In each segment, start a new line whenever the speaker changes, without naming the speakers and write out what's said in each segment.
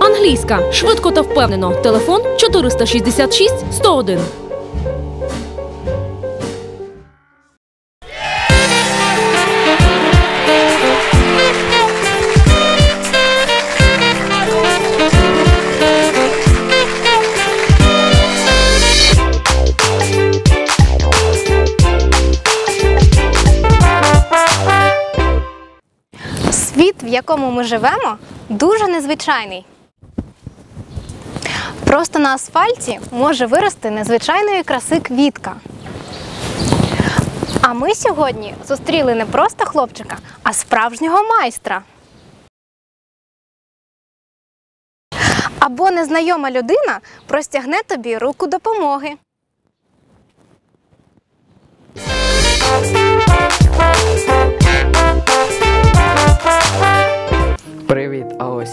Англійська швидко та впевнено. Телефон 466 101.
Якому ми живемо, дуже незвичайний. Просто на асфальті може вирости незвичайної краси квітка. А ми сьогодні зустріли не просто хлопчика, а справжнього майстра. Або незнайома людина простягне тобі руку допомоги.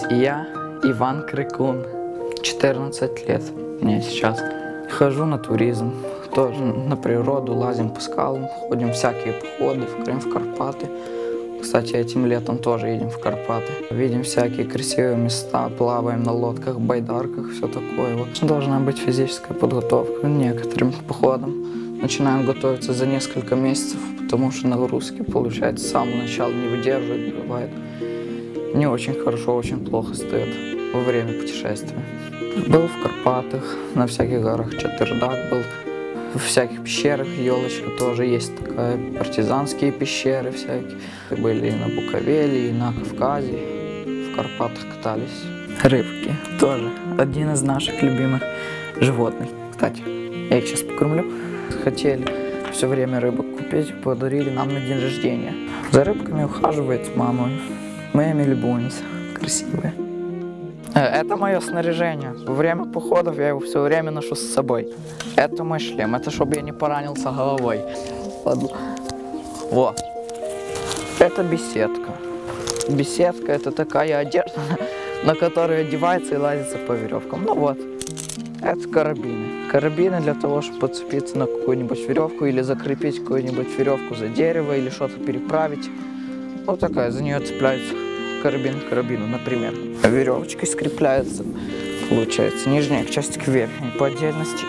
Я, Иван Крикун, 14 лет мне сейчас. Хожу на туризм, тоже на природу, лазим по скалам, ходим всякие походы в Крым, в Карпаты. Кстати, этим летом тоже едем в Карпаты. Видим всякие красивые места, плаваем на лодках, байдарках, все такое. Вот. Должна быть физическая подготовка некоторым походам. Начинаем готовиться за несколько месяцев, потому что нагрузки, получается, с самого начала не выдерживает, бывает не очень хорошо, очень плохо стоят во время путешествия. Был в Карпатах, на всяких горах Чатырдак был, в всяких пещерах, елочка тоже есть такая, партизанские пещеры всякие. Были и на Буковеле, и на Кавказе, в Карпатах катались. Рыбки тоже один из наших любимых животных. Кстати, я их сейчас покормлю. Хотели все время рыбок купить, подарили нам на день рождения. За рыбками ухаживает мама. Мы ими любуемся. Красивые. Э, Это мое снаряжение. Во время походов я его все время ношу с собой. Это мой шлем. Это чтобы я не поранился головой. Вот. Это беседка. Беседка это такая одежда, на которую одевается и лазится по веревкам. Ну вот. Это карабины. Карабины для того, чтобы подцепиться на какую-нибудь веревку или закрепить какую-нибудь веревку за дерево или что-то переправить. Вот такая, за нее цепляется карабин к карабину, например. Веревочкой скрепляется, получается, нижняя часть к верхней по отдельности.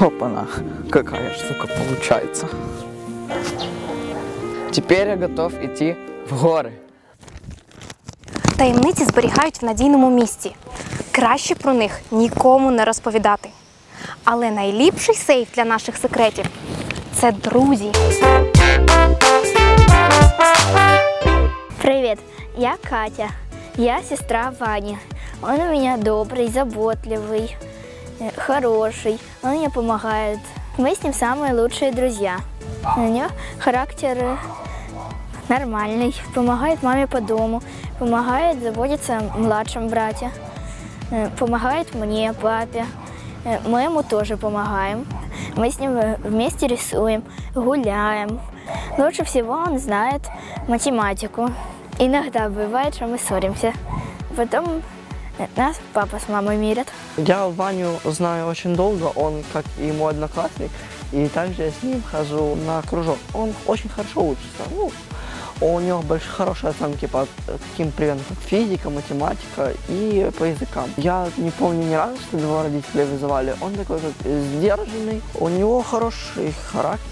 Опа-на, какая штука получается. Теперь я готов идти в горы.
Таємниці зберігають в надійному місці. Краще про них нікому не розповідати. Але найліпший сейф для наших секретів це друзі.
Привет, я Катя. Я сестра Вани. Он у меня добрый, заботливый, э, хороший. Он мне помогает. Мы с ним самые лучшие друзья. У него характер э, нормальный. Помогает маме по дому. Помогает заботиться о младшем брате. э, Помогает мне, папе. Э, Мы ему тоже помогаем. Мы с ним э, вместе рисуем, гуляем. Лучше всего он знает математику. Иногда бывает, что мы ссоримся. Потом нас папа с мамой мирят.
Я Ваню знаю очень долго, он как и мой одноклассник, и также я с ним хожу на кружок. Он очень хорошо учится. Ну, у него больш хорошие оценки по таким предметам, как физика, математика и по языкам. Я не помню ни разу, что его родители вызывали. Он такой как сдержанный, у него хороший характер.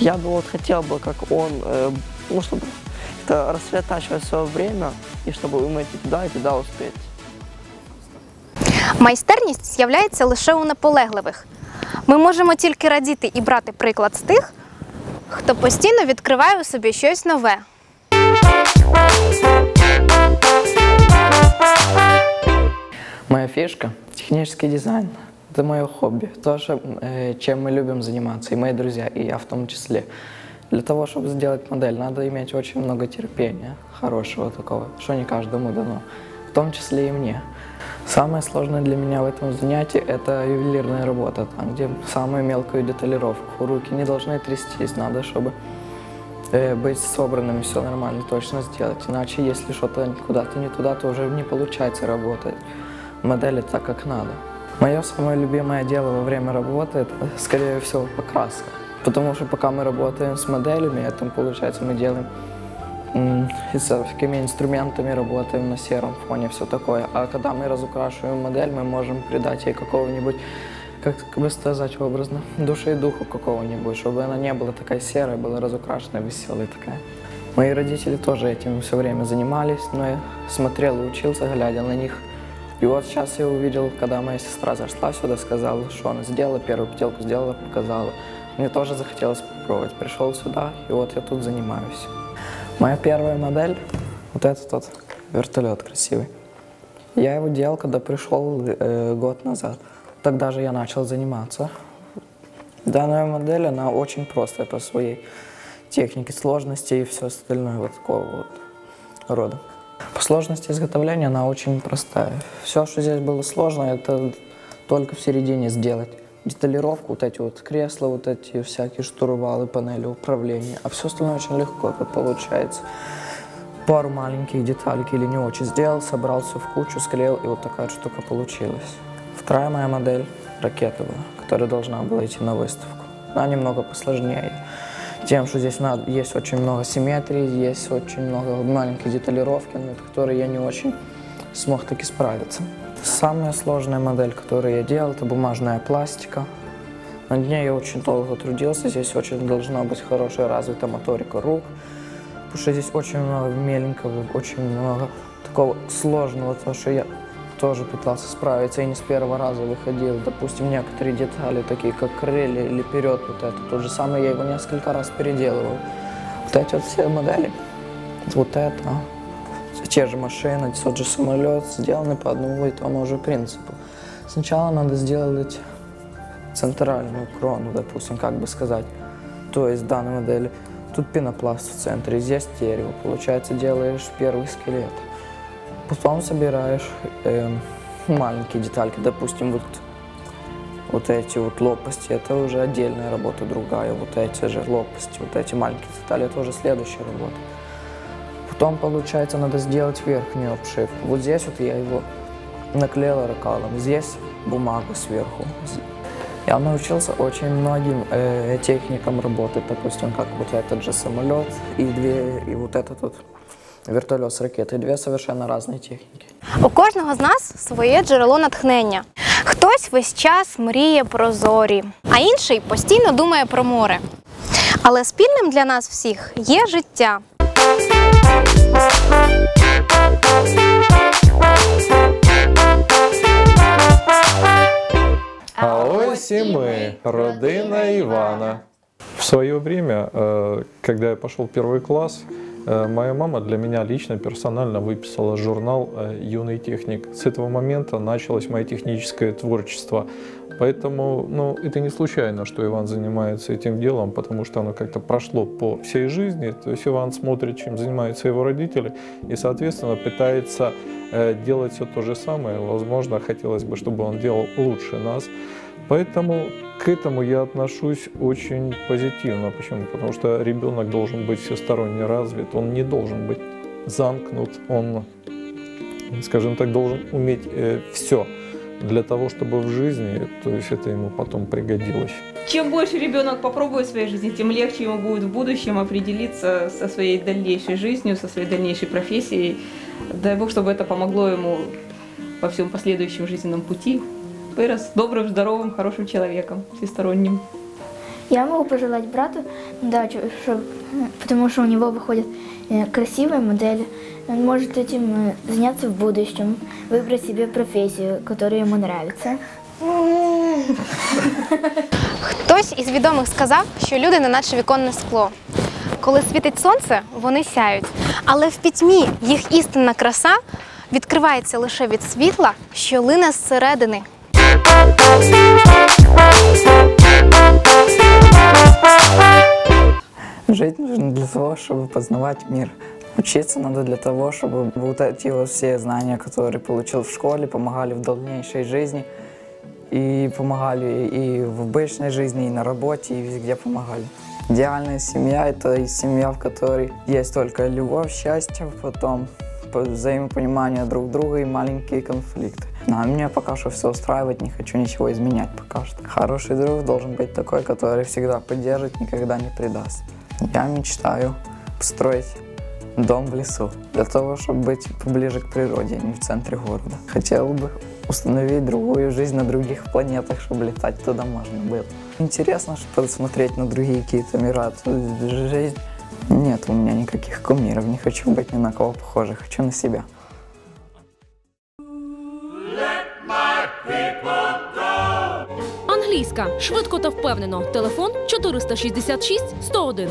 Я бы вот хотел бы, как он, э, ну, чтобы это рассредотачивать свое время, и чтобы уметь и туда, и туда успеть.
Майстерність з'являється лише у наполегливих. Ми можемо тільки радіти і брати приклад з тих, хто постійно відкриває у собі щось нове.
Моя фишка – технический дизайн. Это мое хобби, то, что, э, чем мы любим заниматься, и мои друзья, и я в том числе. Для того, чтобы сделать модель, надо иметь очень много терпения, хорошего такого, что не каждому дано, в том числе и мне. Самое сложное для меня в этом занятии – это ювелирная работа, там, где самую мелкую деталировку. Руки не должны трястись, надо, чтобы э, быть собранными, все нормально, точно сделать. Иначе, если что-то куда-то не туда, то уже не получается работать. Модели так, как надо. Мое самое любимое дело во время работы – это, скорее всего, покраска. Потому что пока мы работаем с моделями, это, получается, мы делаем и со всякими инструментами работаем на сером фоне, все такое. А когда мы разукрашиваем модель, мы можем придать ей какого-нибудь, как бы сказать образно, души и духу какого-нибудь, чтобы она не была такая серая, была разукрашенная, веселая такая. Мои родители тоже этим все время занимались, но я смотрел и учился, глядя на них. И вот сейчас я увидел, когда моя сестра зашла сюда, сказала, что она сделала, первую петелку сделала, показала. Мне тоже захотелось попробовать. Пришел сюда, и вот я тут занимаюсь. Моя первая модель, вот этот вот вертолет красивый. Я его делал, когда пришел э, год назад. Тогда же я начал заниматься. Данная модель, она очень простая по своей технике, сложности и все остальное вот такого вот рода. По сложности изготовления она очень простая. Все, что здесь было сложно, это только в середине сделать. Деталировку, вот эти вот кресла, вот эти всякие штурвалы, панели управления. А все остальное очень легко тут получается. Пару маленьких деталек или не очень сделал, собрал все в кучу, склеил, и вот такая штука получилась. Вторая моя модель ракеты была, которая должна была идти на выставку. Она немного посложнее. Тем, что здесь надо, есть очень много симметрии, есть очень много маленькой деталировки, над которой я не очень смог таки справиться. Самая сложная модель, которую я делал, это бумажная пластика. Над ней я очень долго трудился. Здесь очень должна быть хорошая развита моторика рук. Потому что здесь очень много меленького, очень много такого сложного, то, что я тоже пытался справиться и не с первого раза выходил. Допустим, некоторые детали, такие как крылья или вперед, вот это. То же самое я его несколько раз переделывал. Вот эти вот все модели, вот это, те же машины, тот же самолет, сделаны по одному и тому же принципу. Сначала надо сделать центральную крону, допустим, как бы сказать. То есть в данной модели тут пенопласт в центре, здесь дерево. Получается, делаешь первый скелет. Потом собираешь эм, маленькие детальки, допустим, вот, вот эти вот лопасти, это уже отдельная работа другая, вот эти же лопасти, вот эти маленькие детали, это уже следующая работа. Потом, получается, надо сделать верхнюю обшивку. Вот здесь вот я его наклеил ракалом, здесь бумага сверху. Я научился очень многим э, техникам работы, допустим, как вот этот же самолет и, две, и вот этот вот вертольот с ракетой. Две совершенно разные техники.
У кожного з нас своє джерело натхнення. Хтось весь час мріє про зорі, а інший постійно думає про море. Але спільним для нас всіх є життя.
А ось і ми, родина Ивана. В свое время, э, когда я пошел в первый класс, э, моя мама для меня лично, персонально выписала журнал э, «Юный техник». С этого момента началось мое техническое творчество. Поэтому ну, это не случайно, что Иван занимается этим делом, потому что оно как-то прошло по всей жизни. То есть Иван смотрит, чем занимаются его родители, и, соответственно, пытается э, делать все то же самое. Возможно, хотелось бы, чтобы он делал лучше нас. Поэтому к этому я отношусь очень позитивно. Почему? Потому что ребенок должен быть всесторонне развит, он не должен быть замкнут, он, скажем так, должен уметь все для того, чтобы в жизни, то есть это ему потом пригодилось.
Чем больше ребенок попробует в своей жизни, тем легче ему будет в будущем определиться со своей дальнейшей жизнью, со своей дальнейшей профессией. Дай Бог, чтобы это помогло ему во всем последующем жизненном пути. Вырос добрым, здоровым, хорошим человеком, всесторонним.
Я могу пожелать брату удачи, потому что у него выходят э, красивые модели. Он может этим э, заняться в будущем, выбрать себе профессию, которая ему нравится.
Хтось із відомих сказав, що люди не наче віконне скло. Коли світить сонце, вони сяють. Але в пітьмі їх істинна краса відкривається лише від світла, що лине зсередини.
Жить нужно для того, чтобы познавать мир. Учиться надо для того, чтобы вот эти вот все знания, которые получил в школе, помогали в дальнейшей жизни. И помогали и в обычной жизни, и на работе, и везде помогали. Идеальная семья – это семья, в которой есть только любовь, счастье, потом по- взаимопонимание друг друга и маленькие конфликты. А меня пока что все устраивает, не хочу ничего изменять пока что. Хороший друг должен быть такой, который всегда поддержит, никогда не предаст. Я мечтаю построить дом в лесу. Для того, чтобы быть поближе к природе, а не в центре города. Хотел бы установить другую жизнь на других планетах, чтобы летать туда можно было. Интересно, чтобы посмотреть на другие какие-то мира. Жизнь... Нет у меня никаких кумиров, не хочу быть ни на кого похожих, хочу на себя.
Англійська швидко та впевнено. Телефон 466 101.